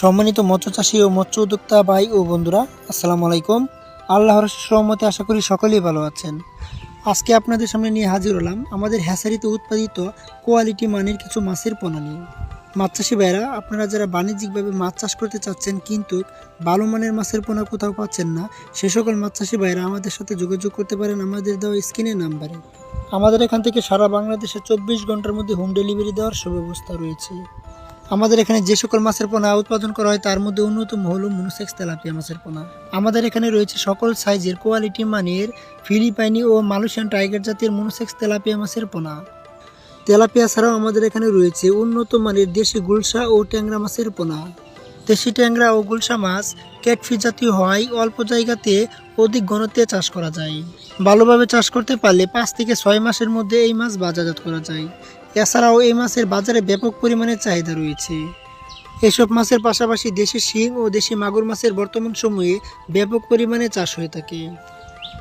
সম্মানিত মৎস্য চাষী ও মৎস্য উদ্যোক্তা ভাই ও বন্ধুরা, আসসালামু আলাইকুম। আল্লাহর সহমতে আশা করি সকলেই ভালো আছেন। আজকে আপনাদের সামনে নিয়ে হাজির হলাম আমাদের হ্যাসারিতে উৎপাদিত কোয়ালিটি মানের কিছু মাছের পোনা নিয়ে। মাছ চাষি ভাইরা আপনারা যারা বাণিজ্যিকভাবে মাছ চাষ করতে চাচ্ছেন, কিন্তু ভালো মানের মাছের পোনা কোথাও পাচ্ছেন না, সে সকল মাছ চাষি ভাইরা আমাদের সাথে যোগাযোগ করতে পারেন আমাদের দেওয়া স্ক্রিনের নাম্বারে। আমাদের এখান থেকে সারা বাংলাদেশে চব্বিশ ঘণ্টার মধ্যে হোম ডেলিভারি দেওয়ার সুব্যবস্থা রয়েছে। আমাদের এখানে যে সকল মাছের পোনা উৎপাদন করা হয়, তার মধ্যে অন্যতম হলো মনুসেক্স তেলাপিয়া মাছের পোনা। আমাদের এখানে রয়েছে সকল সাইজের কোয়ালিটি মানের ফিলিপাইনি ও মালয়েশিয়ান টাইগার জাতের মনুসেক্স তেলাপিয়া মাছের পোনা। তেলাপিয়া ছাড়াও আমাদের এখানে রয়েছে উন্নত মানের দেশি গুলশা ও ট্যাংরা মাছের পোনা। দেশি ট্যাংরা ও গুলশা মাছ ক্যাটফি জাতীয় হওয়ায় অল্প জায়গাতে অধিক ঘনত্বে চাষ করা যায়। ভালোভাবে চাষ করতে পারলে পাঁচ থেকে ছয় মাসের মধ্যে এই মাছ বাজারজাত করা যায়। এছাড়াও এই মাছের বাজারে ব্যাপক পরিমাণে চাহিদা রয়েছে। এসব মাছের পাশাপাশি দেশি শিং ও দেশি মাগুর মাছের বর্তমান সময়ে ব্যাপক পরিমাণে চাষ হয়ে থাকে।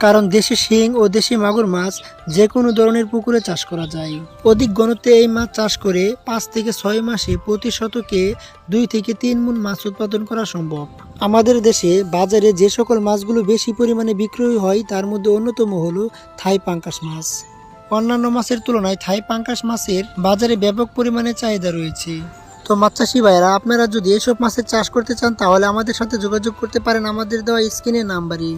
কারণ দেশি শিং ও দেশি মাগুর মাছ যে কোনো ধরনের পুকুরে চাষ করা যায়। অধিক ঘনত্বে এই মাছ চাষ করে পাঁচ থেকে ছয় মাসে প্রতি শতকে দুই থেকে তিন মন মাছ উৎপাদন করা সম্ভব। আমাদের দেশে বাজারে যে সকল মাছগুলো বেশি পরিমাণে বিক্রয় হয় তার মধ্যে অন্যতম হলো থাই পাঙ্কাশ মাছ। অন্যান্য মাছের তুলনায় থাই পাঙ্কাশ মাছের বাজারে ব্যাপক পরিমাণে চাহিদা রয়েছে। তো মাছ চাষি ভাইরা আপনারা যদি এসব মাছের চাষ করতে চান, তাহলে আমাদের সাথে যোগাযোগ করতে পারেন আমাদের দেওয়া স্ক্রিনের নাম্বারই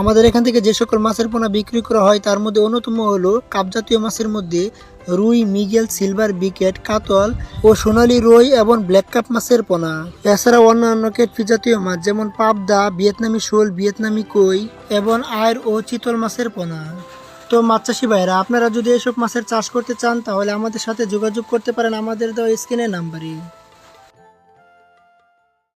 আমাদের এখান থেকে যে সকল মাছের পোনা বিক্রি করা হয়, তার মধ্যে অন্যতম হলো কাপজাতীয় মাছের মধ্যে রুই, মিগেল, সিলভার বিকেট, কাতল ও সোনালি রুই এবং ব্ল্যাক কাপ মাছের পোনা। এছাড়াও অন্যান্য কেটফি জাতীয় মাছ যেমন পাবদা, ভিয়েতনামি শোল, ভিয়েতনামি কই এবং আয়ের ও চিতল মাছের পোনা। তো মাছ চাষি ভাইরা আপনারা যদি এসব মাছের চাষ করতে চান, তাহলে আমাদের সাথে যোগাযোগ করতে পারেন। আমাদের দেওয়া স্ক্রিনের নাম্বারে